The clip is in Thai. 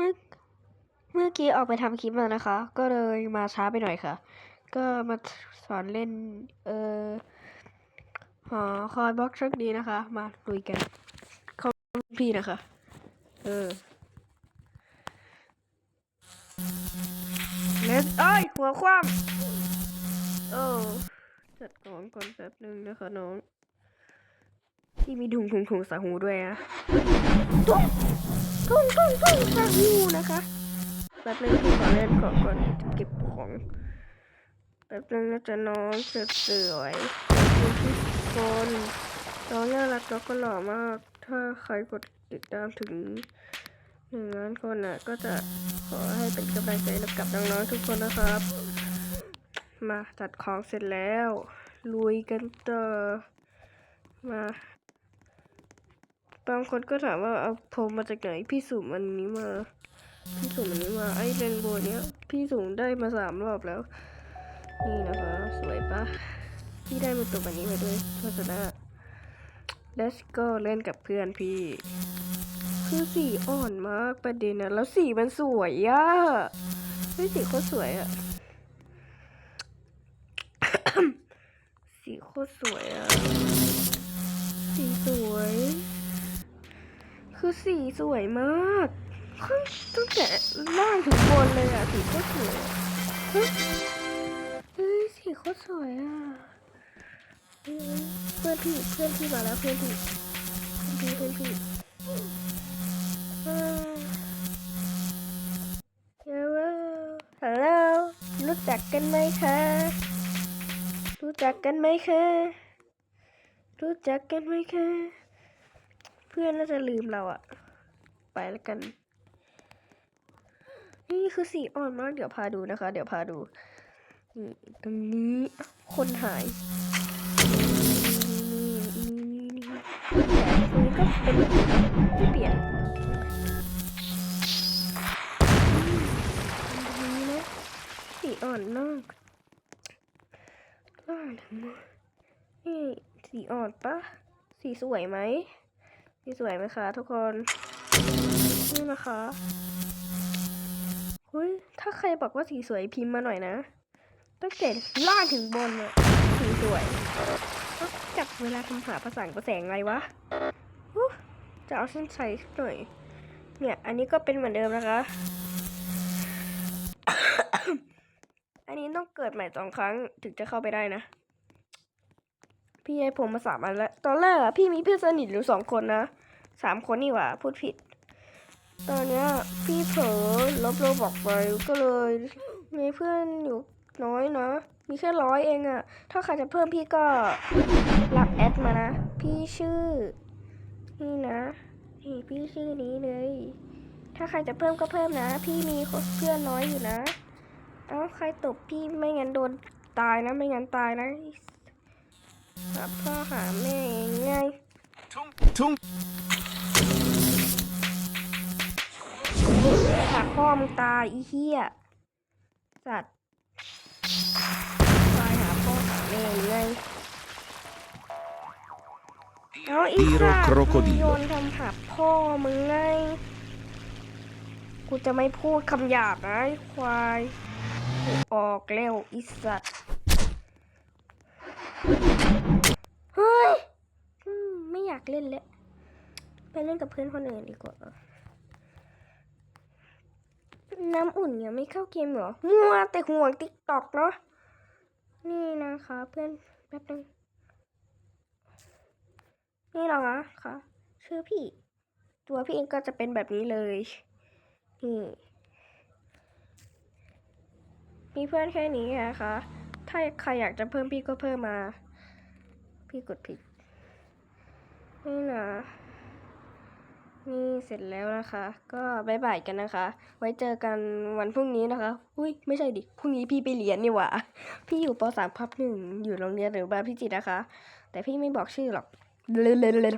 มื่อเมื่อกี้ออกไปทำคลิปมานะคะ ก็เลยมาช้าไปหน่อยค่ะ ก็มาสอนเล่น เอ่อหอคอยบล็อกชักดีนะคะ มาลุยกันเข้าพี่นะคะ เออเลสเอ้ย หัวคว่ำโอ้จัดของก่อนแป๊บนึงนะคะน้อง ที่มีถุงถุงถุงสาหูด้วยนะตุ้งตุ้งตุ้งตุ้งสาหูนะคะ แป๊บนึงพี่ขอเล่นของก่อนเก็บของ แป๊บนึงนะจ๊ะน้องสวยๆดูทุกคนน้องน่ารักแล้วก็หล่อมาก ถ้าใครกดติดตามถึงหนึ่งล้านคนน่ะ ก็จะขอให้เป็นกำลังใจกับน้องๆทุกคนนะครับ มาจัดของเสร็จแล้วลุยกันต่อมา บางคนก็ถามว่าเอาโพมมาจากไหนพี่สุ่มอันนี้มา พี่สุ่มอันนี้มาไอ้เรนโบว์เนี้ยพี่สุ่มได้มาสามรอบแล้ว นี่นะคะ สวยปะพี่ได้มาตัวแบบนี้มาด้วยเพราะฉะนั้น let's go เล่นกับเพื่อนพี่ คือสีอ่อนมากประเด็นนะแล้วสีมันสวยอะเฮ้ยสีโคตรสวยอะสีโคตรสวยอะสีสวย คือสีสวยมากข้างตั้งแต่ล่างถึงบนเลยอะสีโคตรสวยเฮ้ยสีโคตรสวยอะเพื่อนพี่เพื่อนพี่มาแล้วเพื่อนพี่เพื่อนพี่เพื่อนพี่ฮัลโหลฮัลโหลรู้จักกันไหมคะรู้จักกันไหมคะรู้จักกันไหมคะ เพื่อนน่าจะลืมเราอะไปแล้วกัน นี่คือสีอ่อนมากเดี๋ยวพาดูนะคะ เดี๋ยวพาดูนี่ตรงนี้คนหายนี่นี่นี่นี่แต่ตรงนี้ก็เป็นไม่เปลี่ยนตรงนี้นะสีอ่อนมากล่างถึงมือนี่สีอ่อนปะสีสวยไหม สีสวยไหมคะทุกคน นี่นะคะเฮ้ยถ้าใครบอกว่าสีสวยพิมพ์มาหน่อยนะตั้งแต่ล่างถึงบนอะสีสวยจับเวลาทำหาภาษาประแสงไงวะจะเอาเส้นใส่หน่อย เนี่ย อันนี้ก็เป็นเหมือนเดิมนะคะ อันนี้ต้องเกิดใหม่สองครั้งถึงจะเข้าไปได้นะ พี่ให้ผมมาสามอันแล้ว ตอนแรกอะพี่มีเพื่อนสนิทอยู่สองคนนะสามคนนี่หว่าพูดผิด ตอนเนี้ยพี่เผลอลบโลบอกไปก็เลย มีเพื่อนอยู่น้อยนะ มีแค่ร้อยเองอะถ้าใครจะเพิ่มพี่ก็รับแอดมานะ พี่ชื่อ นี่นะนี่พี่ชื่อนี้เลย ถ้าใครจะเพิ่มก็เพิ่มนะ พี่มีเพื่อนน้อยอยู่นะ เอ้าใครตบพี่ไม่งั้นโดนตายนะ ไม่งั้นตายนะาพ่อหาแม่ไง퉁หาพ่อมึงตายอีเหี้ยสัตว์ตายหาพ่อหาแม่ไงเอาอี Tiro สัตว์ crocodilo โยนทำหาพ่อมึงไงกูจะไม่พูดคำหยาบนะไอ้ควายกูออกแล้วอีสัตว์ เฮ้ยอืมไม่อยากเล่นแล้ว ไปเล่นกับเพื่อนคนอื่นดีกว่า น้ำอุ่นยังไม่เข้าเกมเหรอมัวแต่ห่วงติ๊กตอกเนาะ นี่นะคะเพื่อนแป๊บนึง นี่เหรอคะคะชื่อพี่ ตัวพี่เองก็จะเป็นแบบนี้เลย นี่มีเพื่อนแค่นี้นะคะ ถ้าใครอยากจะเพิ่มพี่ก็เพิ่มมา พี่กดผิด นี่นะ นี่เสร็จแล้วนะคะ ก็บายบายกันนะคะ ไว้เจอกันวันพรุ่งนี้นะคะ อุ้ยไม่ใช่ดิ พรุ่งนี้พี่ไปเรียนนี่หว่า พี่อยู่ปสามพับหนึ่งอยู่โรงเรียนหรือบ้านพี่จิตนะคะ แต่พี่ไม่บอกชื่อหรอกเลยเลยเลย